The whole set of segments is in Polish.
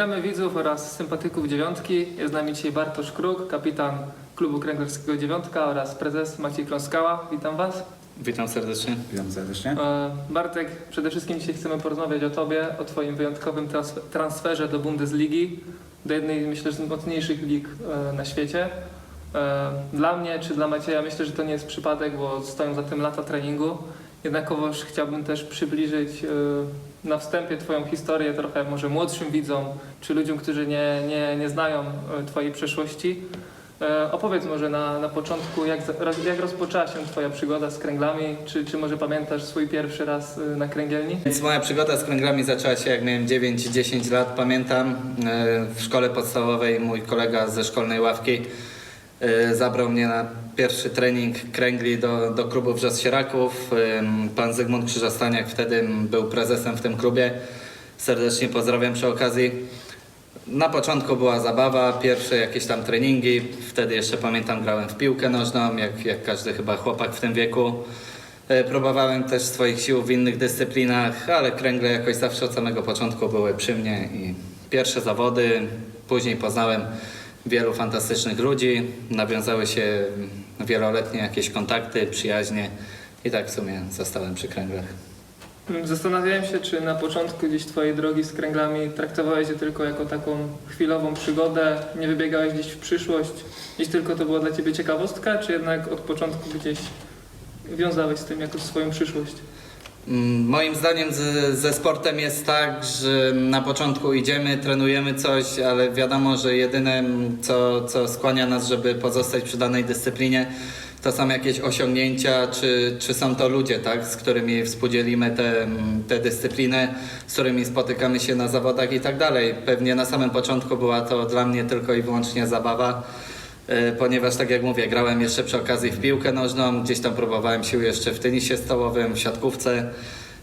Witamy widzów oraz sympatyków dziewiątki. Jest z nami dzisiaj Bartosz Kruk, kapitan klubu kręglarskiego Dziewiątka oraz prezes Maciej Kląskała. Witam Was. Witam serdecznie. Witam serdecznie. E, Bartek, przede wszystkim dzisiaj chcemy porozmawiać o Tobie, o Twoim wyjątkowym transfer- transferze do Bundesligi, do jednej, myślę, że z mocniejszych lig e, na świecie. E, Dla mnie czy dla Macieja myślę, że to nie jest przypadek, bo stoją za tym lata treningu. Jednakowoż chciałbym też przybliżyć e, na wstępie Twoją historię trochę może młodszym widzom, czy ludziom, którzy nie, nie, nie znają e, Twojej przeszłości. E, Opowiedz może na, na początku, jak, jak rozpoczęła się Twoja przygoda z kręglami, czy, czy może pamiętasz swój pierwszy raz na kręgielni? Więc moja przygoda z kręglami zaczęła się jak miałem 9-10 lat, pamiętam. W szkole podstawowej mój kolega ze szkolnej ławki zabrał mnie na pierwszy trening kręgli do, do klubu Wrzos Sieraków. Pan Zygmunt Krzyżastaniak wtedy był prezesem w tym klubie. Serdecznie pozdrawiam przy okazji. Na początku była zabawa, pierwsze jakieś tam treningi. Wtedy jeszcze pamiętam, grałem w piłkę nożną, jak, jak każdy chyba chłopak w tym wieku. E, Próbowałem też swoich sił w innych dyscyplinach, ale kręgle jakoś zawsze od samego początku były przy mnie i pierwsze zawody. Później poznałem wielu fantastycznych ludzi, nawiązały się wieloletnie jakieś kontakty, przyjaźnie i tak w sumie zostałem przy kręglach. Zastanawiałem się, czy na początku gdzieś Twojej drogi z kręglami traktowałeś je tylko jako taką chwilową przygodę, nie wybiegałeś gdzieś w przyszłość, gdzieś tylko to była dla Ciebie ciekawostka, czy jednak od początku gdzieś wiązałeś z tym jako swoją przyszłość? Mm, Moim zdaniem z, ze sportem jest tak, że na początku idziemy, trenujemy coś, ale wiadomo, że jedyne co, co skłania nas, żeby pozostać przy danej dyscyplinie, to są jakieś osiągnięcia, czy, czy są to ludzie, tak, z którymi współdzielimy te, te dyscypliny, z którymi spotykamy się na zawodach i tak dalej. Pewnie na samym początku była to dla mnie tylko i wyłącznie zabawa. E, ponieważ tak jak mówię, grałem jeszcze przy okazji w piłkę nożną, gdzieś tam próbowałem sił jeszcze w tenisie stołowym, w siatkówce,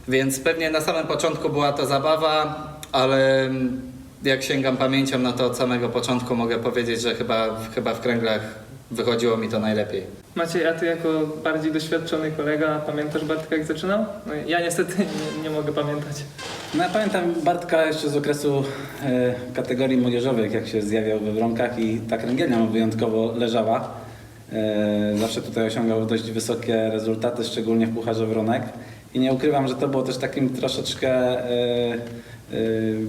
więc pewnie na samym początku była to zabawa, ale mm, jak sięgam pamięcią, no to od samego początku mogę powiedzieć, że chyba, chyba w kręglach wychodziło mi to najlepiej. Maciej, a Ty jako bardziej doświadczony kolega, pamiętasz Bartka jak zaczynał? No, ja niestety nie, nie mogę pamiętać. No ja pamiętam Bartka jeszcze z okresu e, kategorii młodzieżowych, jak się zjawiał we Wronkach i ta kręgielnia mu wyjątkowo leżała. E, zawsze tutaj osiągał dość wysokie rezultaty, szczególnie w Pucharze Wronek. I nie ukrywam, że to było też takim troszeczkę e,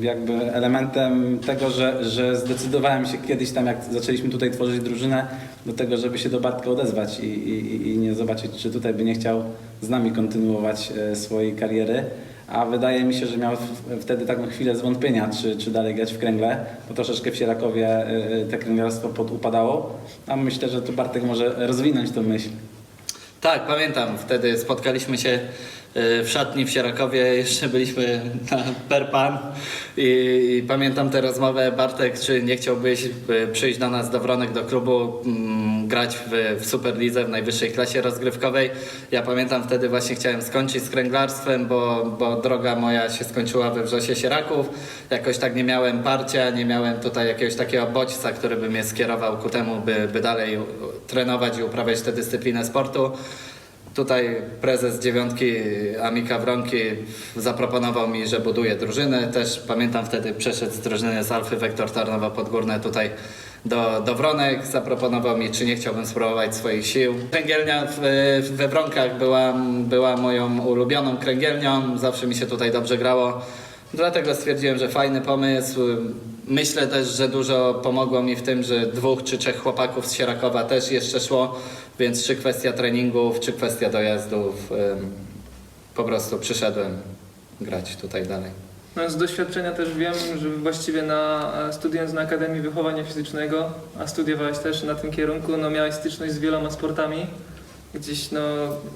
jakby elementem tego, że, że zdecydowałem się kiedyś tam, jak zaczęliśmy tutaj tworzyć drużynę, do tego, żeby się do Bartka odezwać i, i, i nie zobaczyć, czy tutaj by nie chciał z nami kontynuować e, swojej kariery. A wydaje mi się, że miał wtedy taką chwilę zwątpienia, czy, czy dalej grać w kręgle, bo troszeczkę w Sierakowie y, te kręglarstwo podupadało. A myślę, że tu Bartek może rozwinąć tą myśl. Tak, pamiętam, wtedy spotkaliśmy się y, w szatni w Sierakowie, jeszcze byliśmy na Perpan i, i pamiętam tę rozmowę, Bartek, czy nie chciałbyś y, przyjść do nas do Wronek, do klubu, mm, grać w, w Superlidze, w najwyższej klasie rozgrywkowej. Ja pamiętam wtedy właśnie chciałem skończyć z kręglarstwem, bo, bo droga moja się skończyła we Wrzosie Sieraków. Jakoś tak nie miałem parcia, nie miałem tutaj jakiegoś takiego bodźca, który by mnie skierował ku temu, by, by dalej trenować i uprawiać tę dyscyplinę sportu. Tutaj prezes dziewiątki Amika Wronki zaproponował mi, że buduje drużynę. Też pamiętam wtedy przeszedł z drużyny z Alfy Wektor Tarnowa Podgórne tutaj do, do Wronek. Zaproponował mi, czy nie chciałbym spróbować swoich sił. Kręgielnia w, we Wronkach była, była moją ulubioną kręgielnią. Zawsze mi się tutaj dobrze grało. Dlatego stwierdziłem, że fajny pomysł. Myślę też, że dużo pomogło mi w tym, że dwóch czy trzech chłopaków z Sierakowa też jeszcze szło, więc czy kwestia treningów, czy kwestia dojazdów, po prostu przyszedłem grać tutaj dalej. No, z doświadczenia też wiem, że właściwie na e, studiując na Akademii Wychowania Fizycznego, a studiowałeś też na tym kierunku, no miałeś styczność z wieloma sportami. Gdzieś no,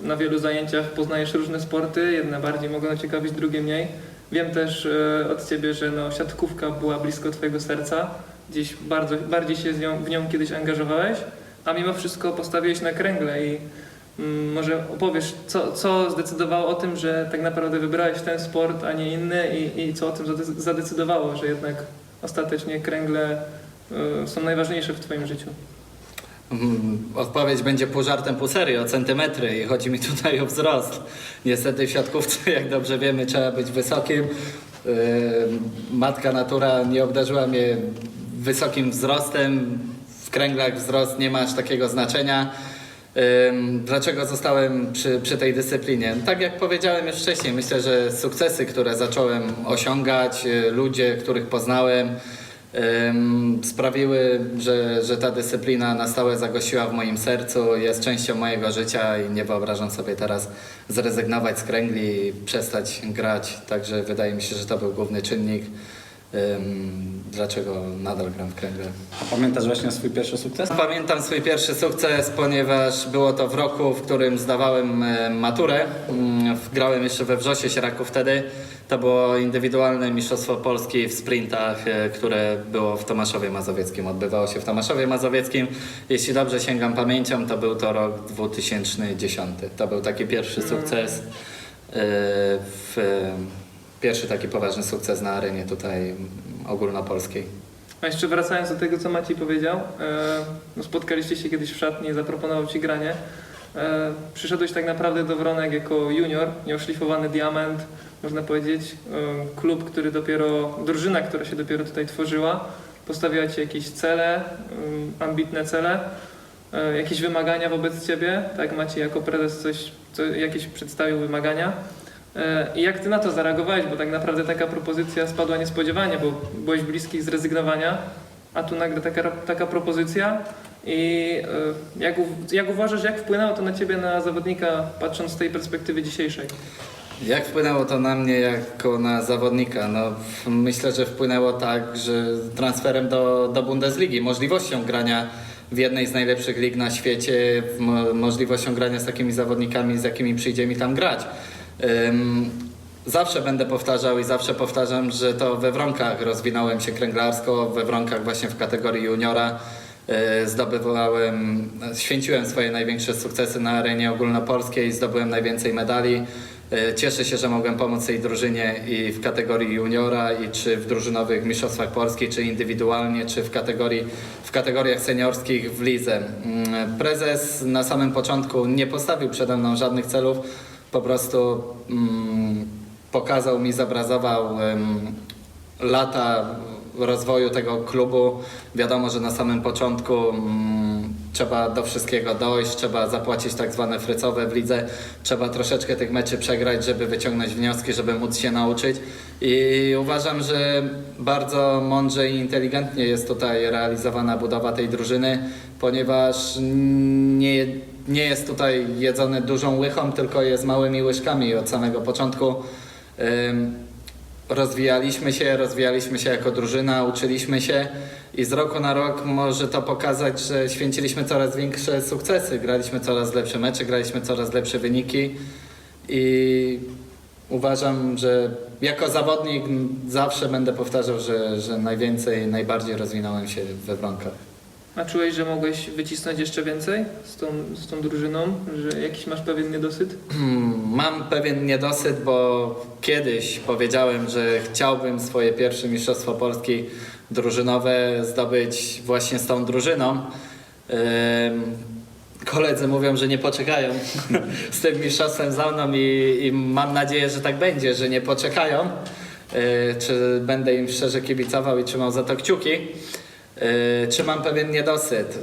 na wielu zajęciach poznajesz różne sporty, jedne bardziej mogą ciekawić, drugie mniej. Wiem też e, od Ciebie, że no, siatkówka była blisko Twojego serca, gdzieś bardzo, bardziej się nią, w nią kiedyś angażowałeś, a mimo wszystko postawiłeś na kręgle i Może opowiesz, co, co zdecydowało o tym, że tak naprawdę wybrałeś ten sport, a nie inny i, i co o tym zade- zadecydowało, że jednak ostatecznie kręgle y, są najważniejsze w Twoim życiu? Mm, Odpowiedź będzie pół żartem, pół serio, o centymetry i chodzi mi tutaj o wzrost. Niestety w siatkówce, jak dobrze wiemy, trzeba być wysokim. Yy, Matka natura nie obdarzyła mnie wysokim wzrostem. W kręglach wzrost nie ma aż takiego znaczenia. Dlaczego zostałem przy, przy tej dyscyplinie? Tak jak powiedziałem już wcześniej, myślę, że sukcesy, które zacząłem osiągać, y, ludzie, których poznałem, sprawiły, że, że ta dyscyplina na stałe zagościła w moim sercu, jest częścią mojego życia i nie wyobrażam sobie teraz zrezygnować z kręgli i przestać grać. Także wydaje mi się, że to był główny czynnik, dlaczego nadal gram w kręgle. A pamiętasz właśnie swój pierwszy sukces? Pamiętam swój pierwszy sukces, ponieważ było to w roku, w którym zdawałem e, maturę. Mm, Grałem jeszcze we Wrzosie Sieraków wtedy. To było indywidualne Mistrzostwo Polski w sprintach, e, które było w Tomaszowie Mazowieckim. Odbywało się w Tomaszowie Mazowieckim. Jeśli dobrze sięgam pamięcią, to był to rok 2010. To był taki pierwszy sukces. e, W, pierwszy taki poważny sukces na arenie tutaj mm, ogólnopolskiej. A jeszcze wracając do tego, co Maciej powiedział, e, no spotkaliście się kiedyś w szatni zaproponował Ci granie. E, Przyszedłeś tak naprawdę do Wronek jako junior, nieoszlifowany diament, można powiedzieć. E, Klub, który dopiero, drużyna, która się dopiero tutaj tworzyła, postawiła Ci jakieś cele, ambitne cele, jakieś wymagania wobec Ciebie, tak Maciej jako prezes coś, co, jakieś przedstawił wymagania. E, I jak ty na to zareagowałeś, bo tak naprawdę taka propozycja spadła niespodziewanie, bo byłeś bliski zrezygnowania, a tu nagle taka, taka propozycja i e, jak, jak uważasz, jak wpłynęło to na ciebie, na zawodnika, patrząc z tej perspektywy dzisiejszej? Jak wpłynęło to na mnie jako na zawodnika? No, myślę, że wpłynęło tak, że transferem do, do Bundesligi, możliwością grania w jednej z najlepszych lig na świecie, możliwością grania z takimi zawodnikami, z jakimi przyjdzie mi tam grać. Zawsze będę powtarzał i zawsze powtarzam, że to we Wronkach rozwinąłem się kręglarsko, we Wronkach właśnie w kategorii juniora. E, Zdobywałem, święciłem swoje największe sukcesy na arenie ogólnopolskiej, zdobyłem najwięcej medali. E, Cieszę się, że mogłem pomóc tej drużynie i w kategorii juniora, i czy w drużynowych mistrzostwach Polski, czy indywidualnie, czy w, kategorii, w kategoriach seniorskich w lidze. Mm, Prezes na samym początku nie postawił przede mną żadnych celów, po prostu mm, pokazał mi, zobrazował em, lata rozwoju tego klubu. Wiadomo, że na samym początku mm, trzeba do wszystkiego dojść, trzeba zapłacić tak zwane frycowe w lidze, trzeba troszeczkę tych meczy przegrać, żeby wyciągnąć wnioski, żeby móc się nauczyć. I uważam, że bardzo mądrze i inteligentnie jest tutaj realizowana budowa tej drużyny, ponieważ nie, nie jest tutaj jedzony dużą łychą, tylko jest małymi łyżkami od samego początku. Rozwijaliśmy się, rozwijaliśmy się jako drużyna, uczyliśmy się i z roku na rok może to pokazać, że święciliśmy coraz większe sukcesy, graliśmy coraz lepsze mecze, graliśmy coraz lepsze wyniki i uważam, że jako zawodnik zawsze będę powtarzał, że, że najwięcej, najbardziej rozwinąłem się we Wronkach. A czułeś, że mogłeś wycisnąć jeszcze więcej z tą, z tą drużyną, że jakiś masz pewien niedosyt? Hmm, Mam pewien niedosyt, bo kiedyś powiedziałem, że chciałbym swoje pierwsze Mistrzostwo Polski drużynowe zdobyć właśnie z tą drużyną. Koledzy mówią, że nie poczekają z tym mistrzostwem za mną i, i mam nadzieję, że tak będzie, że nie poczekają. Yy, Czy będę im szczerze kibicował i trzymał za to kciuki. Czy mam pewien niedosyt?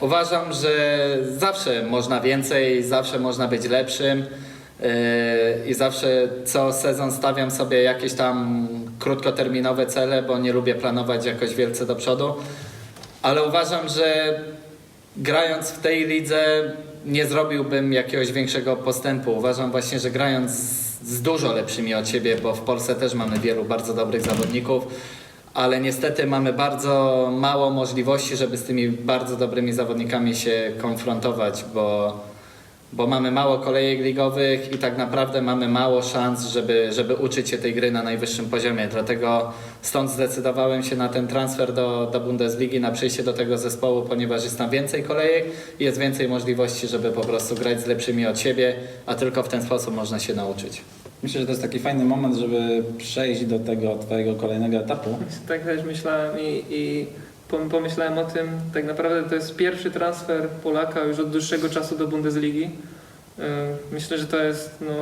Uważam, że zawsze można więcej, zawsze można być lepszym yy, i zawsze co sezon stawiam sobie jakieś tam krótkoterminowe cele, bo nie lubię planować jakoś wielce do przodu. Ale uważam, że grając w tej lidze nie zrobiłbym jakiegoś większego postępu. Uważam właśnie, że grając z dużo lepszymi od siebie, bo w Polsce też mamy wielu bardzo dobrych zawodników, ale niestety mamy bardzo mało możliwości, żeby z tymi bardzo dobrymi zawodnikami się konfrontować, bo, bo mamy mało kolejek ligowych i tak naprawdę mamy mało szans, żeby, żeby uczyć się tej gry na najwyższym poziomie. Dlatego stąd zdecydowałem się na ten transfer do, do Bundesligi, na przyjście do tego zespołu, ponieważ jest tam więcej kolejek i jest więcej możliwości, żeby po prostu grać z lepszymi od siebie, a tylko w ten sposób można się nauczyć. Myślę, że to jest taki fajny moment, żeby przejść do tego twojego kolejnego etapu. Tak też myślałem i, i pom- pomyślałem o tym, tak naprawdę to jest pierwszy transfer Polaka już od dłuższego czasu do Bundesligi. Y, Myślę, że to jest no,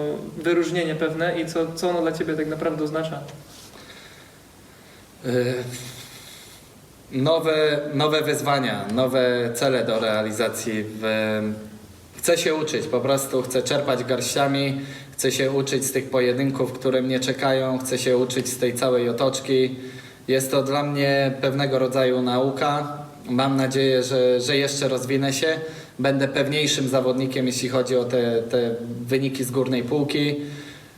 wyróżnienie pewne i co, co ono dla Ciebie tak naprawdę oznacza. Y, Nowe, nowe wyzwania, nowe cele do realizacji. W- Chcę się uczyć, po prostu chcę czerpać garściami, chcę się uczyć z tych pojedynków, które mnie czekają, chcę się uczyć z tej całej otoczki. Jest to dla mnie pewnego rodzaju nauka. Mam nadzieję, że, że jeszcze rozwinę się. Będę pewniejszym zawodnikiem, jeśli chodzi o te, te wyniki z górnej półki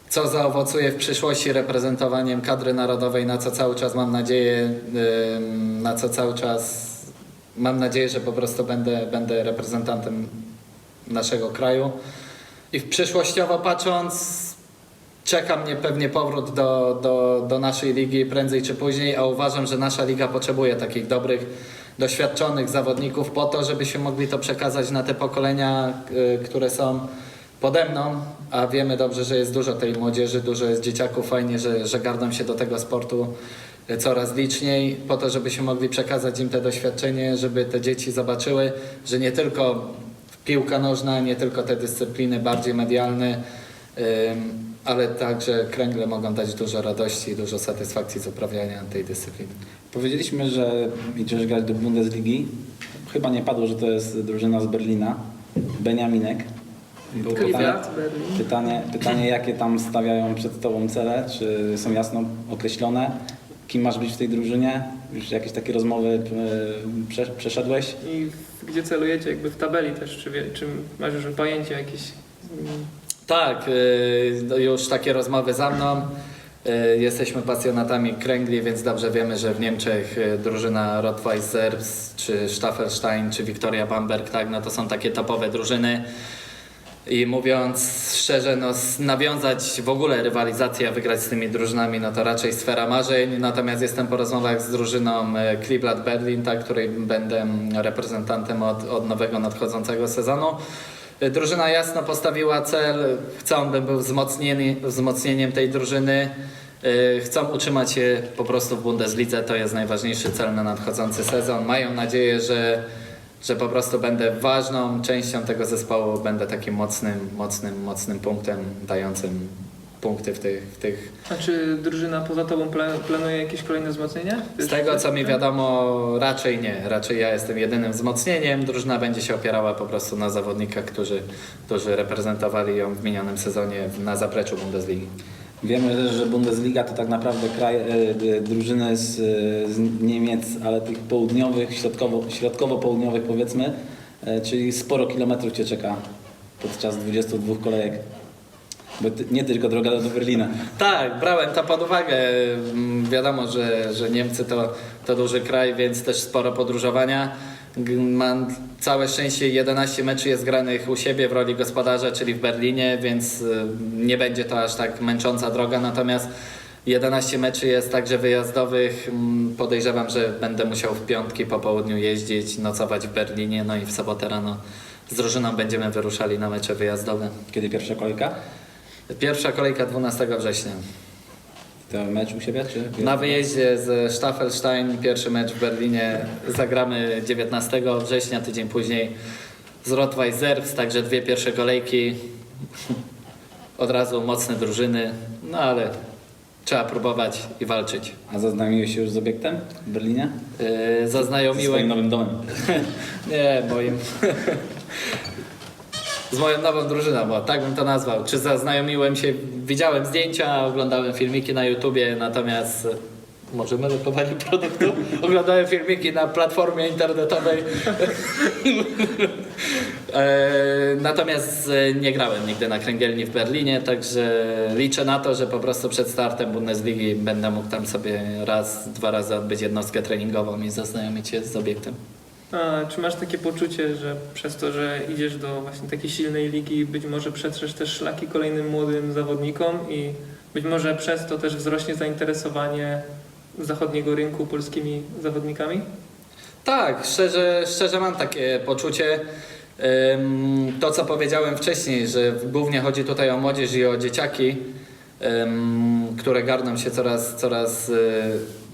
co zaowocuje w przyszłości reprezentowaniem kadry narodowej, na co cały czas mam nadzieję, na co cały czas mam nadzieję, że po prostu będę, będę reprezentantem naszego kraju. I w przyszłościowo patrząc, czeka mnie pewnie powrót do, do, do naszej ligi prędzej czy później, a uważam, że nasza liga potrzebuje takich dobrych, doświadczonych zawodników po to, żebyśmy mogli to przekazać na te pokolenia, y, które są pode mną, a wiemy dobrze, że jest dużo tej młodzieży, dużo jest dzieciaków, fajnie, że, że garną się do tego sportu y, coraz liczniej, po to, żebyśmy mogli przekazać im te doświadczenie, żeby te dzieci zobaczyły, że nie tylko piłka nożna, nie tylko te dyscypliny bardziej medialne, ale także kręgle mogą dać dużo radości i dużo satysfakcji z uprawiania tej dyscypliny. Powiedzieliśmy, że idziesz grać do Bundesligi. Chyba nie padło, że to jest drużyna z Berlina. Beniaminek. Pytanie, pytanie, pytanie, jakie tam stawiają przed Tobą cele? Czy są jasno określone? Kim masz być w tej drużynie? Już jakieś takie rozmowy e, prze, przeszedłeś? I w, gdzie celujecie jakby w tabeli też, czy, wie, czy masz już pojęcie jakieś... Tak, y, no już takie rozmowy za mną. Y, Jesteśmy pasjonatami kręgli, więc dobrze wiemy, że w Niemczech drużyna Rot-Weiss czy Staffelstein, czy Viktoria Bamberg, tak, no to są takie topowe drużyny. I mówiąc szczerze, no, nawiązać w ogóle rywalizację, wygrać z tymi drużynami, no to raczej sfera marzeń. Natomiast jestem po rozmowach z drużyną e, Cleveland Berlin, tak, której będę mm, reprezentantem od, od nowego nadchodzącego sezonu. E, Drużyna jasno postawiła cel, chcą, bym był wzmocnieni, wzmocnieniem tej drużyny. E, Chcą utrzymać się po prostu w Bundeslidze, to jest najważniejszy cel na nadchodzący sezon. Mają nadzieję, że że po prostu będę ważną częścią tego zespołu, będę takim mocnym, mocnym, mocnym punktem dającym punkty w tych, w tych. A czy drużyna poza Tobą pla- planuje jakieś kolejne wzmocnienia? Z tego co mi wiadomo, raczej nie. Raczej ja jestem jedynym wzmocnieniem. Drużyna będzie się opierała po prostu na zawodnikach, którzy, którzy reprezentowali ją w minionym sezonie na zapleczu Bundesligi. Wiemy, że- że Bundesliga to tak naprawdę kraj, e, drużyny z, e, z Niemiec, ale tych południowych, środkowo, środkowo-południowych powiedzmy, e, czyli sporo kilometrów Cię czeka podczas 22 kolejek. Bo ty, nie tylko droga do Berlina. Tak, brałem to pod uwagę. Mm, Wiadomo, że, że Niemcy to, to duży kraj, więc też sporo podróżowania. Mam całe szczęście 11 meczy jest granych u siebie w roli gospodarza, czyli w Berlinie, więc y, nie będzie to aż tak męcząca droga. Natomiast 11 meczy jest także wyjazdowych. Mm, Podejrzewam, że będę musiał w piątki po południu jeździć, nocować w Berlinie, no i w sobotę rano z drużyną będziemy wyruszali na mecze wyjazdowe. Kiedy pierwsza kolejka? Pierwsza kolejka 12 września. To mecz u siebie? Czy Na wyjeździe z Staffelstein, pierwszy mecz w Berlinie zagramy 19 września, tydzień później z Serbs, także dwie pierwsze kolejki. Od razu mocne drużyny, no ale trzeba próbować i walczyć. A zaznajomiłeś się już z obiektem w Berlinie? Yy, zaznajomiłem... nowym domem. Nie, moim... Z moją nową drużyną, bo tak bym to nazwał. Czy zaznajomiłem się, widziałem zdjęcia, oglądałem filmiki na YouTubie, natomiast e, możemy lokowanie produktu? Oglądałem filmiki na platformie internetowej. E, Natomiast e, nie grałem nigdy na kręgielni w Berlinie, także liczę na to, że po prostu przed startem Bundesligi będę mógł tam sobie raz, dwa razy odbyć jednostkę treningową i zaznajomić się z obiektem. A czy masz takie poczucie, że przez to, że idziesz do właśnie takiej silnej ligi, być może przetrzesz też szlaki kolejnym młodym zawodnikom i być może przez to też wzrośnie zainteresowanie zachodniego rynku polskimi zawodnikami? Tak, szczerze, szczerze mam takie poczucie. To, co powiedziałem wcześniej, że głównie chodzi tutaj o młodzież i o dzieciaki, które garną się coraz, coraz y,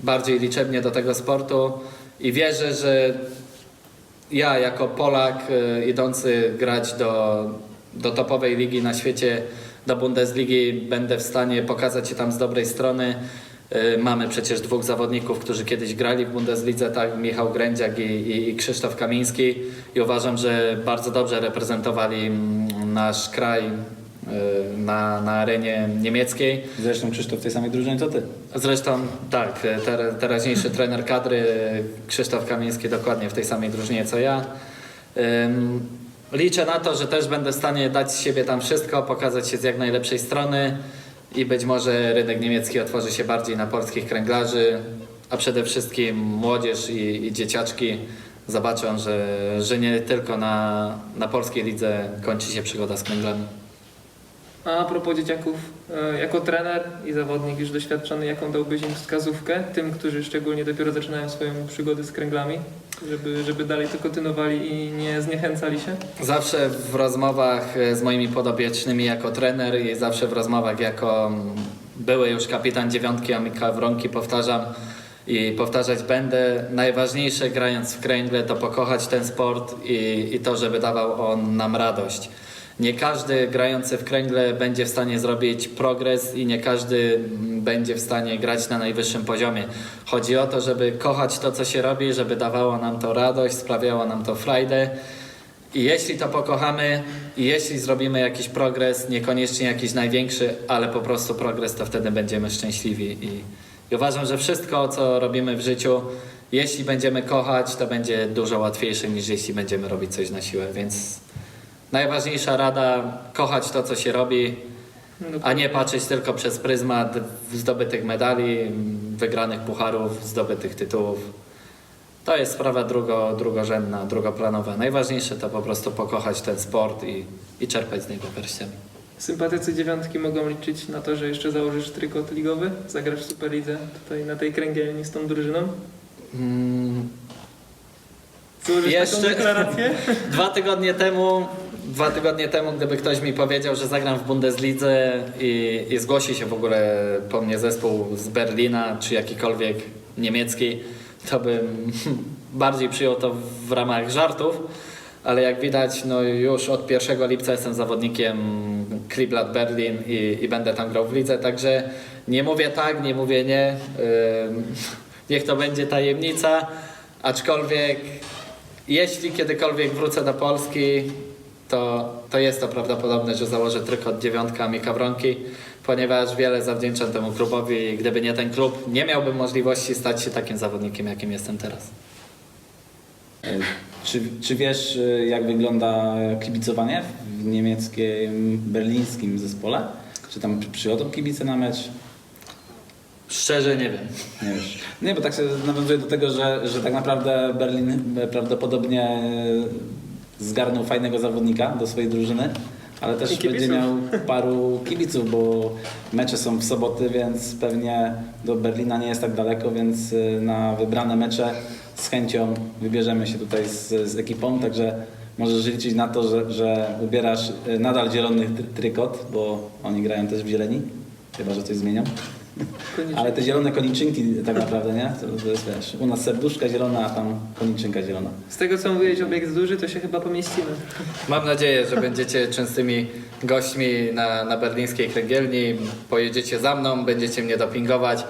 bardziej liczebnie do tego sportu i wierzę, że ja jako Polak y, idący grać do do topowej ligi na świecie, do Bundesligi, będę w stanie pokazać się tam z dobrej strony. Y, Mamy przecież dwóch zawodników, którzy kiedyś grali w Bundeslidze, tak, Michał Grędziak i, i, i Krzysztof Kamiński i uważam, że bardzo dobrze reprezentowali mm, nasz kraj na, na arenie niemieckiej. Zresztą Krzysztof w tej samej drużynie co ty. Zresztą tak, ter, teraźniejszy trener kadry Krzysztof Kamiński dokładnie w tej samej drużynie co ja. Liczę na to, że też będę w stanie dać z siebie tam wszystko, pokazać się z jak najlepszej strony i być może rynek niemiecki otworzy się bardziej na polskich kręglarzy, a przede wszystkim młodzież i, i dzieciaczki zobaczą, że, że nie tylko na, na polskiej lidze kończy się przygoda z kręglami. A propos dzieciaków, e, jako trener i zawodnik już doświadczony, jaką dałbyś im wskazówkę, tym, którzy szczególnie dopiero zaczynają swoją przygodę z kręglami, żeby, żeby dalej to kontynuowali i nie zniechęcali się? Zawsze w rozmowach e, z moimi podobiecznymi jako trener i zawsze w rozmowach jako mm, były już kapitan dziewiątki Amika Wronki powtarzam i powtarzać będę. Najważniejsze grając w kręgle to pokochać ten sport i, i to, żeby dawał on nam radość. Nie każdy grający w kręgle będzie w stanie zrobić progres i nie każdy będzie w stanie grać na najwyższym poziomie. Chodzi o to, żeby kochać to, co się robi, żeby dawało nam to radość, sprawiało nam to frajdę. I jeśli to pokochamy, i jeśli zrobimy jakiś progres, niekoniecznie jakiś największy, ale po prostu progres, to wtedy będziemy szczęśliwi. I, i uważam, że wszystko, co robimy w życiu, jeśli będziemy kochać, to będzie dużo łatwiejsze niż jeśli będziemy robić coś na siłę. Więc najważniejsza rada, kochać to, co się robi, a nie patrzeć tylko przez pryzmat zdobytych medali, wygranych pucharów, zdobytych tytułów. To jest sprawa drugo, drugorzędna, drugoplanowa. Najważniejsze to po prostu pokochać ten sport i, i czerpać z niego pierściami. Sympatycy dziewiątki mogą liczyć na to, że jeszcze założysz trykot ligowy, zagrasz w Superlidze tutaj na tej kręgielni z tą drużyną. Mm, Złożysz Jeszcze-? Dwa tygodnie temu, dwa tygodnie temu, gdyby ktoś mi powiedział, że zagram w Bundeslidze i, i zgłosi się w ogóle po mnie zespół z Berlina czy jakikolwiek niemiecki, to bym bardziej przyjął to w ramach żartów. Ale jak widać, no już od 1 lipca jestem zawodnikiem Kliblat Berlin i, i będę tam grał w lidze, także nie mówię tak, nie mówię nie. Ym, niech to będzie tajemnica, aczkolwiek jeśli kiedykolwiek wrócę do Polski, to, to jest to prawdopodobne, że założę trykot dziewiątka Mika Wronki, ponieważ wiele zawdzięczam temu klubowi i gdyby nie ten klub, nie miałbym możliwości stać się takim zawodnikiem, jakim jestem teraz. E, Czy, czy wiesz, e, jak wygląda kibicowanie w niemieckim, berlińskim zespole? Czy tam przy- przychodzą kibice na mecz? Szczerze nie wiem. Nie wiesz. Nie, bo tak się nawiązuje do tego, że, że tak naprawdę Berlin e, prawdopodobnie zgarnął fajnego zawodnika do swojej drużyny, ale też będzie miał paru kibiców, bo mecze są w soboty, więc pewnie do Berlina nie jest tak daleko, więc e, na wybrane mecze z chęcią wybierzemy się tutaj z, z ekipą, także możesz liczyć na to, że, że ubierasz e, nadal zielony try- trykot, bo oni grają też w zieleni, chyba że coś zmienią. Ale te zielone koniczynki tak naprawdę, nie? To, to jest wiesz, u nas serduszka zielona, a tam koniczynka zielona. Z tego co mówiłeś, obiekt duży, to się chyba pomieścimy. Mam nadzieję, że będziecie częstymi gośćmi na, na berlińskiej kręgielni. Pojedziecie za mną, będziecie mnie dopingować.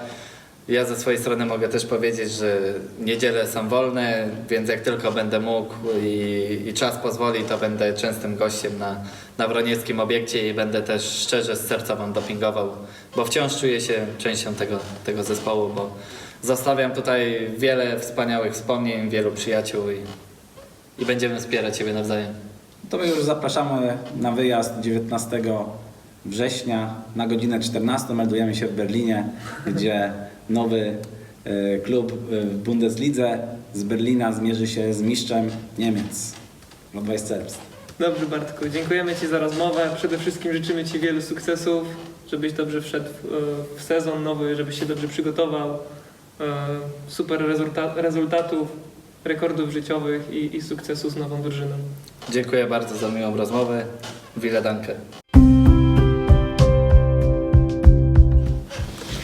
Ja ze swojej strony mogę też powiedzieć, że niedziele są wolne, więc jak tylko będę mógł i, i czas pozwoli, to będę częstym gościem na, na wronieckim obiekcie i będę też szczerze z serca Wam dopingował, bo wciąż czuję się częścią tego, tego zespołu, bo zostawiam tutaj wiele wspaniałych wspomnień, wielu przyjaciół i, i będziemy wspierać siebie nawzajem. To my już zapraszamy na wyjazd 19 września na godzinę 14. Meldujemy się w Berlinie, gdzie nowy e, klub w Bundeslidze z Berlina zmierzy się z mistrzem Niemiec. Nordweiss Zerbst. Dobrze Bartku, dziękujemy Ci za rozmowę. Przede wszystkim życzymy Ci wielu sukcesów, żebyś dobrze wszedł w, e, w sezon nowy, żebyś się dobrze przygotował. E, Super rezulta- rezultatów, rekordów życiowych i, i sukcesu z nową drużyną. Dziękuję bardzo za miłą rozmowę. Wile danke.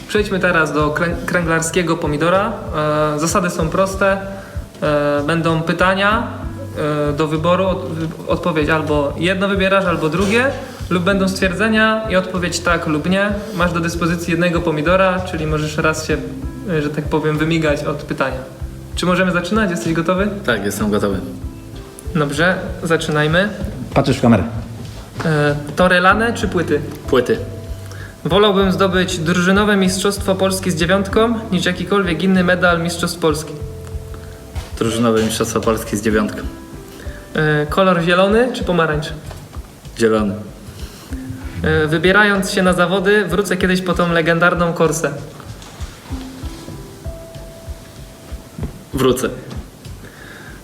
Przejdźmy teraz do krę- kręglarskiego pomidora. E, Zasady są proste. E, Będą pytania e, do wyboru od, wy- odpowiedź albo jedno wybierasz, albo drugie, lub będą stwierdzenia i odpowiedź tak lub nie. Masz do dyspozycji jednego pomidora, czyli możesz raz się, że tak powiem, wymigać od pytania. Czy możemy zaczynać? Jesteś gotowy? Tak, jestem gotowy. Dobrze, zaczynajmy. Patrzysz w kamerę. E, Torelane czy płyty? Płyty. Wolałbym zdobyć drużynowe Mistrzostwo Polski z dziewiątką, niż jakikolwiek inny medal Mistrzostw Polski. Drużynowe Mistrzostwo Polski z dziewiątką. E, Kolor zielony czy pomarańcz? Zielony. E, Wybierając się na zawody, wrócę kiedyś po tą legendarną korsę. Wrócę.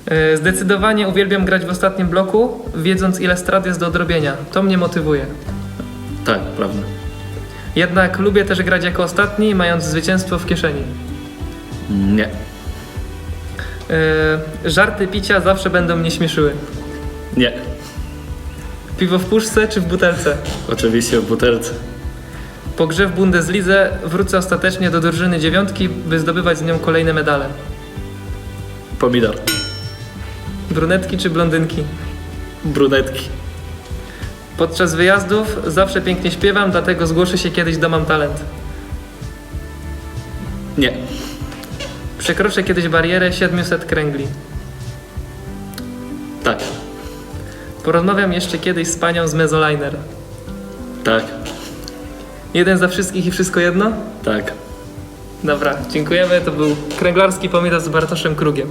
E, Zdecydowanie uwielbiam grać w ostatnim bloku, wiedząc ile strat jest do odrobienia. To mnie motywuje. Tak, prawda. Jednak lubię też grać jako ostatni, mając zwycięstwo w kieszeni. Nie. E, Żarty picia zawsze będą mnie śmieszyły. Nie. Piwo w puszce czy w butelce? Oczywiście w butelce. Po grze w Bundeslidze wrócę ostatecznie do drużyny dziewiątki, by zdobywać z nią kolejne medale. Pomidor. Brunetki czy blondynki? Brunetki. Podczas wyjazdów zawsze pięknie śpiewam, dlatego zgłoszę się kiedyś do Mam Talent. Nie. Przekroczę kiedyś barierę 700 kręgli. Tak. Porozmawiam jeszcze kiedyś z panią z Mezoliner. Tak. Jeden za wszystkich i wszystko jedno? Tak. Dobra, dziękujemy. To był kręglarski pomidor z Bartoszem Krugiem.